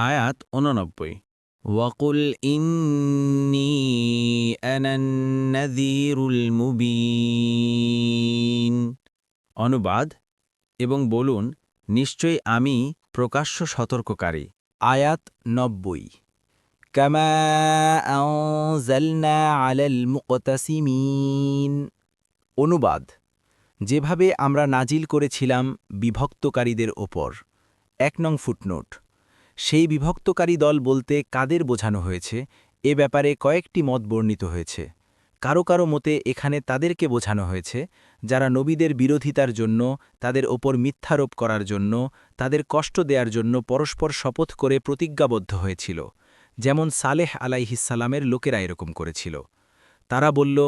আয়াত উননব্বই وقل إني أنا النذير المبين অনুবাদ এবং বলুন নিশ্চয়ই আমি প্রকাশ্য সতর্ককারী আয়াত নব্বই كما أنزلنا على المقتسمين অনুবাদ যেভাবে আমরা নাজিল করেছিলাম বিভক্তকারীদের ওপর এক নং ফুটনোট সেই বিভক্তকারী দল বলতে কাদের বোঝানো হয়েছে? এ ব্যাপারে কয়েকটি মত বর্ণিত হয়েছে। কারও কারও মতে এখানে তাদেরকে বোঝানো হয়েছে, যারা নবীদের বিরোধিতার জন্য, তাদের ওপর মিথ্যারোপ করার জন্য, তাদের কষ্ট দেওয়ার জন্য পরস্পর শপথ করে প্রতিজ্ঞাবদ্ধ হয়েছিল। যেমন সালেহ আলাইহিসালামের লোকেরা এরকম করেছিল। তারা বলল,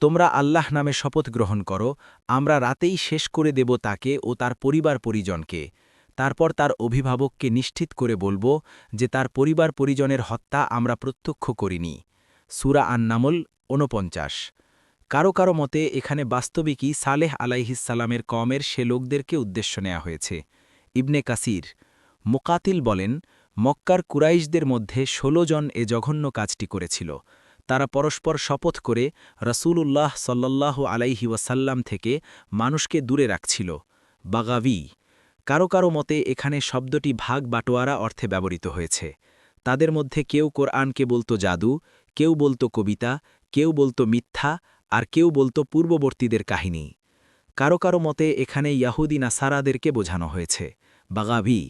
তোমরা আল্লাহ নামে শপথ গ্রহণ করো, আমরা রাতেই শেষ করে দেব তাকে ও তার পরিবার পরিজনকে তারপর তার অভিভাবককে নিশ্চিত করে বলব যে তার পরিবার পরিজনের হত্যা আমরা প্রত্যক্ষ করিনি। সুরা আন্নামল ঊনপঞ্চাশ। কারও কারও মতে এখানে বাস্তবিকই সালেহ আলাইহিসালামের কমের সে লোকদেরকে উদ্দেশ্য নেওয়া হয়েছে। ইবনে কাসির মোকাতিল বলেন, মক্কার কুরাইশদের মধ্যে ১৬ জন এ জঘন্য কাজটি করেছিল। তারা পরস্পর শপথ করে রসূলুল্লাহ সাল্লাল্লাহু আলাইহি ওয়াসাল্লাম থেকে মানুষকে দূরে রাখছিল। বাগাভি কারও কারও মতে এখানে শব্দটি ভাগ বাটোয়ারা অর্থে ব্যবহৃত হয়েছে। তাদের মধ্যে কেউ কোরআনকে বলতো জাদু, কেউ বলতো কবিতা, কেউ বলতো মিথ্যা, আর কেউ বলতো পূর্ববর্তীদের কাহিনী। কারও কারও মতে এখানে ইয়াহুদি নাসারাদেরকে বোঝানো হয়েছে। বাগাভি,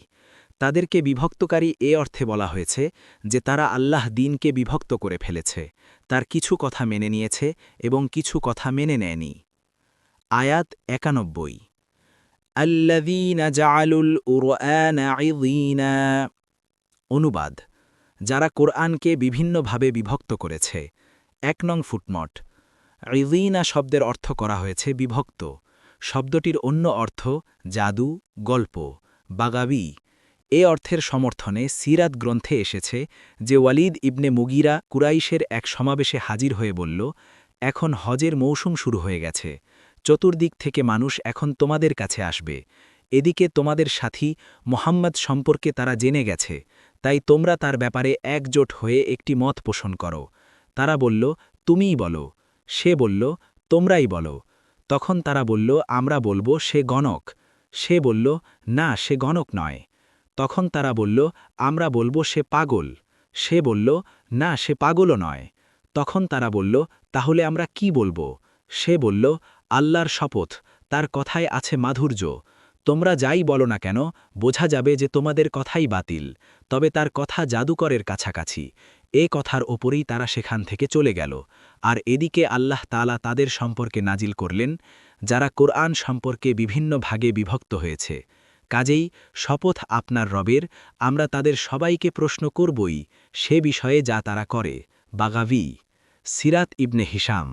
তাদেরকে বিভক্তকারী এ অর্থে বলা হয়েছে যে তারা আল্লাহ দিনকে বিভক্ত করে ফেলেছে, তার কিছু কথা মেনে নিয়েছে এবং কিছু কথা মেনে নেয়নি। আয়াত একানব্বই। অনুবাদ, যারা কোরআনকে বিভিন্নভাবে বিভক্ত করেছে। এক নং ফুটমট রিজিনা শব্দের অর্থ করা হয়েছে বিভক্ত। শব্দটির অন্য অর্থ জাদু, গল্প, বাগাবি। এ অর্থের সমর্থনে সিরাত গ্রন্থে এসেছে যে ওয়ালিদ ইবনে মুগিরা কুরাইশের এক সমাবেশে হাজির হয়ে বলল, এখন হজের মৌসুম শুরু হয়ে গেছে। চতুর্দিক থেকে মানুষ এখন তোমাদের কাছে আসবে। এদিকে তোমাদের সাথী মোহাম্মদ সম্পর্কে তারা জেনে গেছে, তাই তোমরা তার ব্যাপারে একজোট হয়ে একটি মত পোষণ করো। তারা বলল, তুমিই বলো। সে বলল, তোমরাই বলো। তখন তারা বলল, আমরা বলব সে গণক। সে বলল, না, সে গণক নয়। তখন তারা বলল, আমরা বলব সে পাগল। সে বলল, না, সে পাগলও নয়। তখন তারা বলল, তাহলে আমরা কি বলব? সে বলল আল্লাহর শপথ, তার কথায় আছে মাধুর্য। তোমরা যাই বলো না কেন, বোঝা যাবে যে তোমাদের কথাই বাতিল, তবে তার কথা জাদুকরের কাছাকাছি। এ কথার ওপরেই তারা সেখান থেকে চলে গেল। আর এদিকে আল্লাহ তালা তাদের সম্পর্কে নাজিল করলেন, যারা কোরআন সম্পর্কে বিভিন্ন ভাগে বিভক্ত হয়েছে। কাজেই শপথ আপনার রবের, আমরা তাদের সবাইকে প্রশ্ন করবই, সে বিষয়ে যা তারা করে। বাগাভি। সিরাত ইবনে হিসাম